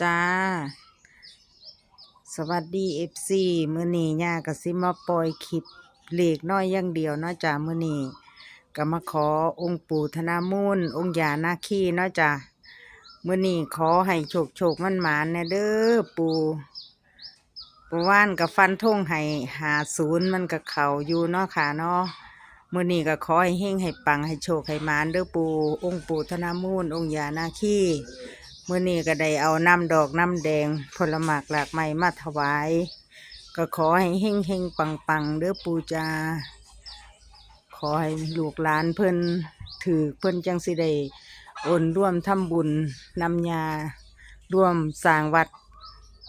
จ้า สวัสดีเอฟซีมือนี้ย่าก็สิมาปล่อยคลิปเลขน้อยอย่างเดียวเนาะจ้ามือนีก็มาขอองค์ปู่ธนามูลองค์ยานาคีเนาะจ้ามือนีขอให้โชคโชคมันหมานๆแน่เด้อปู่ปู่ว่านกับฟันทงให้หาศูนย์มันก็เขาอยู่เนาะค่ะเนาะมือนี้ก็ขอให้เฮงให้ปังให้โชคให้หมานเด้อปู่องค์ปู่ธนามูลองค์ยานาคี มื่อนี้ก็ได้เอาน้ำดอกน้ำแดงผลหมากหลากไม้มาถวาย ก็ขอให้เฮงเฮงปังปังเด้อปูจาขอให้ลูกหลานเพิ่นถือเพิ่นจังสิได้โอนร่วมทำบุญนำยาร่วมสร้างวัด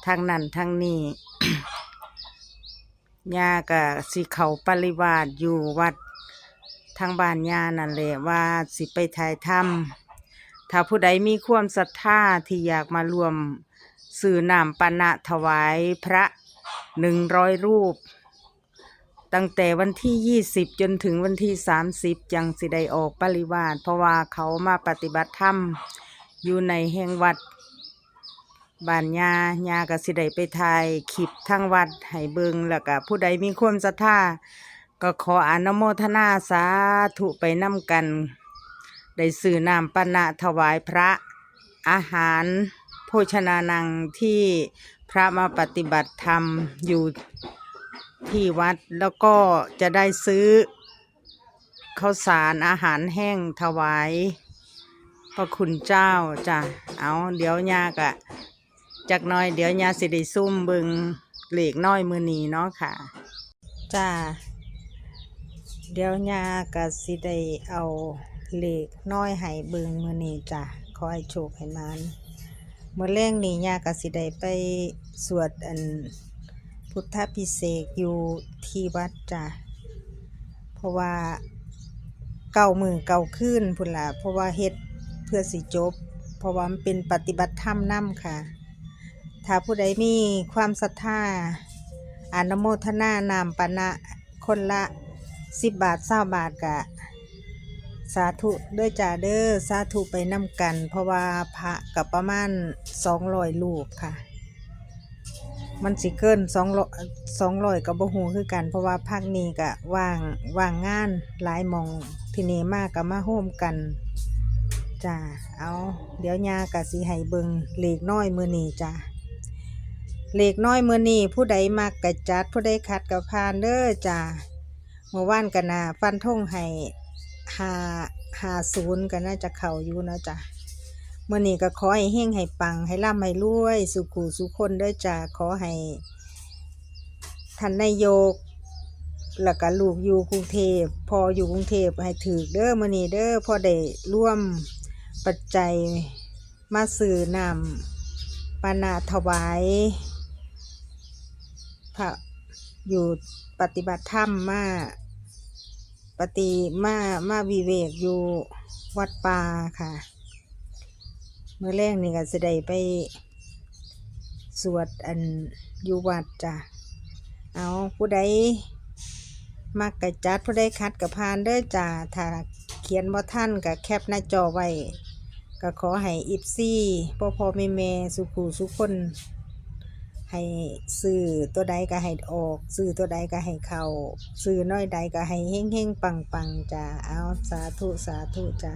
ทางนั้นทางนี้ยาก็สิเขาปริวาสอยู่วัดทางบ้านยานั่นแหละว่าสิไปถ่ายถ้ำ ถ้าผู้ใดมีความศรัทธาที่อยากมารวมสื่อนามปานะถวายพระหนึ่งร้อยรูป ตั้งแต่วันที่ยี่สิบจนถึงวันที่สามสิบจังสิได้ออกปริวาสเพราะว่าเขามาปฏิบัติธรรมอยู่ในแห่งวัดบ้านยายาก็สิได้ไปถ่ายคลิปทั้งวัดให้เบิงแล้วก็ผู้ใดมีความศรัทธาก็ขออนุโมทนาสาธุไปนำกัน ได้สื่อนามปนะถวายพระอาหารโภชนานังที่พระมาปฏิบัติธรรมอยู่ที่วัดแล้วก็จะได้ซื้อข้าวสารอาหารแห้งถวายพระคุณเจ้าจ้ะเอาเดี๋ยวยากะจักน้อยเดี๋ยวยาสิได้ซุ่มบิงเหล็กน้อยมือนีเนาะค่ะจ้าเดี๋ยวยากะสิได้เอา เหล็กน้อยให้เบิงมือนี้จ้ะขอให้โชคให้มันเมื่อแรงนี้ยากะสิได้ไปสวดอันพุทธพิเศษอยู่ที่วัดจ้ะเพราะว่าเก่ามือเก่าขึ้นพุ่นละเพราะว่าเฮ็ดเพื่อสิจบ เพราะว่ามันเป็นปฏิบัติธรรมนำค่ะ ถ้าผู้ใดมีความศรัทธาอานโมทนานามปณะคนละสิบบาทเศร้าบาทกะ สาธุเด้วยจ่าเด้อสาธุไปนำกัน เพราะว่าพระกับประมาณสองร้อยลูกค่ะ มันสิเกินสองร้อยสองร้อยกับบ่ฮูคือกัน เพราะว่าภาคนี้ก็ว่างว่างงานหลายมองทีนี้มากกับมาโฮมกันจ้าเอา เดี๋ยวยากะสิให้เบิงเลขน้อยมือนีจ้าเลขน้อยมือนีผู้ใดมักกะจัดผู้ใดขัดกับพานเด้อจ้าเมื่อวานกันนะฟันท่งให้ หาหาศูนย์ก็น่าจะเข่าอยู่นะจ๊ะเมื่อนี้ก็ขอให้เฮงให้ปัง ให้ร่ำให้รวย สุขูสุคนด้วยจ้ะขอให้ท่านนายกแล้วก็ลูกอยู่กรุงเทพพออยู่กรุงเทพให้ถือเด้อมื่อนี้เด้อพอได้ร่วมปัจจัยมาสื่อนำปานาถวายพระอยู่ปฏิบัติธรรมมา ปฏิมามาวิเวกอยู่วัดป่าค่ะ เมื่อแรกนี่ก็จะได้ไป สวดอันอยู่วัดจ้ะเอาผู้ใดมักกะจัดผู้ใดคัดกับพานเด้อจ้าถ้าเขียนบ่ท่านกับแคปหน้าจอไว้ ก็ขอให้อิฟซี่พ่อพ่อแม่แม่สุขูสุขคน ให้ซื้อตัวใดก็ให้ออก ซื้อตัวใดก็ให้เข้า ซื้อน้อยใดก็ให้เฮงเฮงปังปังๆจ้าเอาสาธุสาธุจ้า